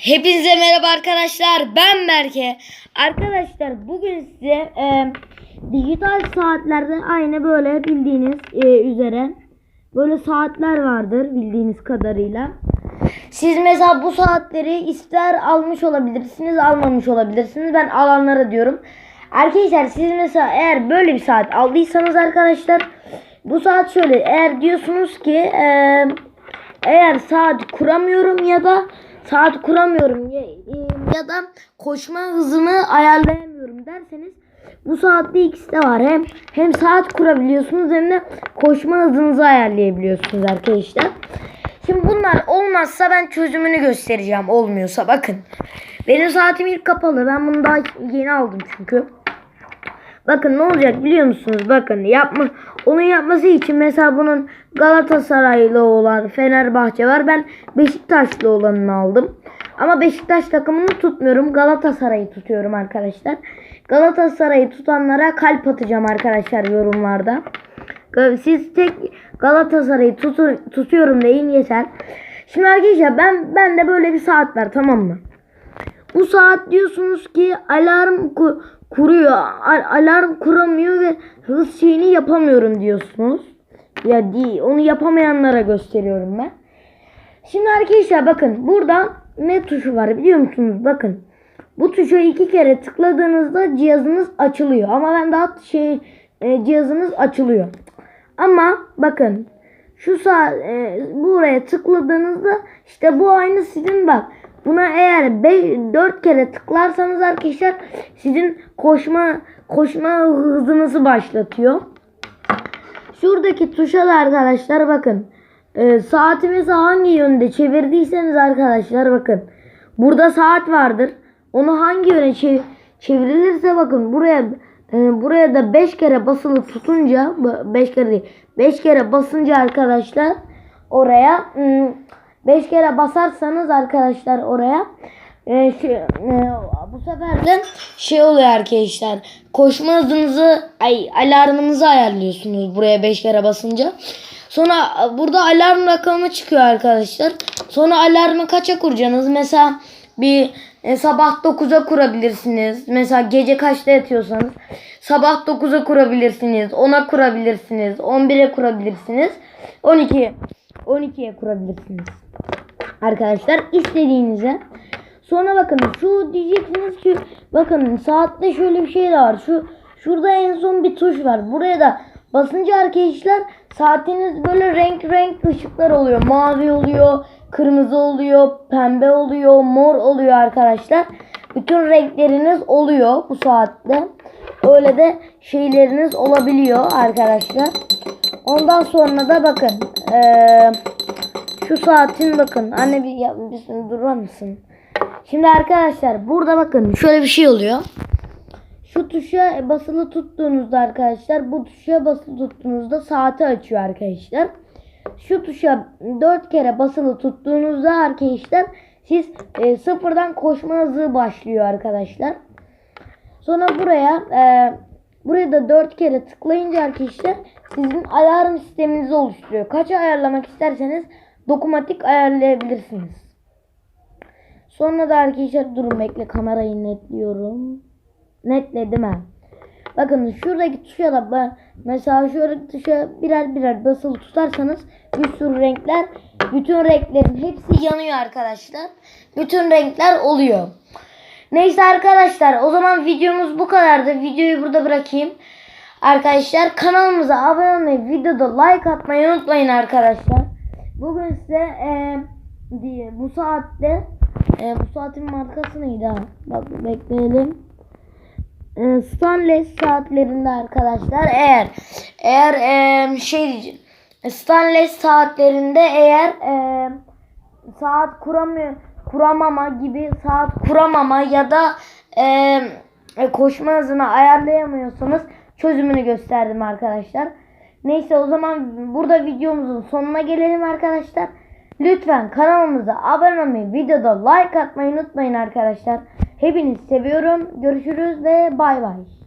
Hepinize merhaba arkadaşlar. Ben Berke. Arkadaşlar bugün size e, dijital saatlerde aynı böyle bildiğiniz e, üzere böyle saatler vardır bildiğiniz kadarıyla. Siz mesela bu saatleri ister almış olabilirsiniz, almamış olabilirsiniz. Ben alanlara diyorum. Arkadaşlar siz mesela eğer böyle bir saat aldıysanız arkadaşlar bu saat şöyle eğer diyorsunuz ki eee eğer saat kuramıyorum ya da saat kuramıyorum ya, ya da koşma hızımı ayarlayamıyorum derseniz bu saatte ikisi de var. Hem hem saat kurabiliyorsunuz hem de koşma hızınızı ayarlayabiliyorsunuz arkadaşlar. Şimdi bunlar olmazsa ben çözümünü göstereceğim. Olmuyorsa bakın. Benim saatim ilk kapalı. Ben bunu daha yeni aldım çünkü. Bakın ne olacak biliyor musunuz? Bakın yapma onun yapması için mesela bunun Galatasaraylı olan Fenerbahçe var. Ben Beşiktaşlı olanını aldım. Ama Beşiktaş takımını tutmuyorum. Galatasaray'ı tutuyorum arkadaşlar. Galatasaray'ı tutanlara kalp atacağım arkadaşlar yorumlarda. Siz tek Galatasaray'ı tutu, tutuyorum deyin yeter. Şimdi arkadaşlar ben ben de böyle bir saat var tamam mı? Bu saat diyorsunuz ki alarm kuruyor. Al- alarm kuramıyor ve hız şeyini yapamıyorum diyorsunuz. Ya değil. Onu yapamayanlara gösteriyorum ben. Şimdi arkadaşlar bakın burada ne tuşu var biliyor musunuz? Bakın. Bu tuşa iki kere tıkladığınızda cihazınız açılıyor. Ama ben daha şey e, cihazınız açılıyor. Ama bakın şu sağ e, buraya tıkladığınızda işte bu aynı sizin bak. Buna eğer 5 4 kere tıklarsanız arkadaşlar sizin koşma koşma hızınızı başlatıyor. Şuradaki tuşa da arkadaşlar bakın. E, saatimizi hangi yönde çevirdiyseniz arkadaşlar bakın. Burada saat vardır. Onu hangi yöne çev- çevrilirse bakın buraya e, buraya da 5 kere basılı tutunca 5 kere değil 5 kere basınca arkadaşlar oraya 5 kere basarsanız arkadaşlar oraya e, şey, e, bu sefer de şey oluyor arkadaşlar koşma hızınızı ay alarmınızı ayarlıyorsunuz buraya 5 kere basınca. Sonra e, burada alarm rakamı çıkıyor arkadaşlar. Sonra alarmı kaça kuracaksınız? Mesela bir e, sabah 9'a kurabilirsiniz. Mesela gece kaçta yatıyorsanız sabah 9'a kurabilirsiniz. 10'a kurabilirsiniz. 11'e kurabilirsiniz. 12 12'ye kurabilirsiniz. Arkadaşlar istediğinize. Sonra bakın şu diyeceksiniz ki bakın saatte şöyle bir şey var. Şu şurada en son bir tuş var. Buraya da basınca arkadaşlar saatiniz böyle renk renk ışıklar oluyor. Mavi oluyor, kırmızı oluyor, pembe oluyor, mor oluyor arkadaşlar. Bütün renkleriniz oluyor bu saatte. Öyle de şeyleriniz olabiliyor arkadaşlar. Ondan sonra da bakın eee, şu saatin bakın anne bir, ya, bir durur musun? Şimdi arkadaşlar burada bakın şöyle bir şey oluyor. Şu tuşa basılı tuttuğunuzda arkadaşlar bu tuşa basılı tuttuğunuzda saati açıyor arkadaşlar. Şu tuşa 4 kere basılı tuttuğunuzda arkadaşlar siz e, sıfırdan koşma hızı başlıyor arkadaşlar. Sonra buraya e, buraya da 4 kere tıklayınca arkadaşlar sizin alarm sisteminizi oluşturuyor. Kaça ayarlamak isterseniz dokunmatik ayarlayabilirsiniz. Sonra da arkadaşlar durun bekle kamerayı netliyorum. Netledim ha. Bakın şuradaki tuşa da ba- mesela şuradaki tuşa birer birer basılı tutarsanız bir sürü renkler bütün renklerin hepsi yanıyor arkadaşlar. Bütün renkler oluyor. Neyse arkadaşlar o zaman videomuz bu kadardı. Videoyu burada bırakayım. Arkadaşlar kanalımıza abone olmayı, videoda like atmayı unutmayın arkadaşlar. Bugün size e, diye bu saatte e, bu saatin markası neydi ha? Bak bekleyelim. E, Stanley saatlerinde arkadaşlar eğer eğer e, şey diyeceğim, Stanley saatlerinde eğer e, saat kuramıyor kuramama gibi saat kuramama ya da e, e, koşma hızını ayarlayamıyorsanız çözümünü gösterdim arkadaşlar. Neyse o zaman burada videomuzun sonuna gelelim arkadaşlar. Lütfen kanalımıza abone olmayı, videoda like atmayı unutmayın arkadaşlar. Hepinizi seviyorum. Görüşürüz ve bay bay.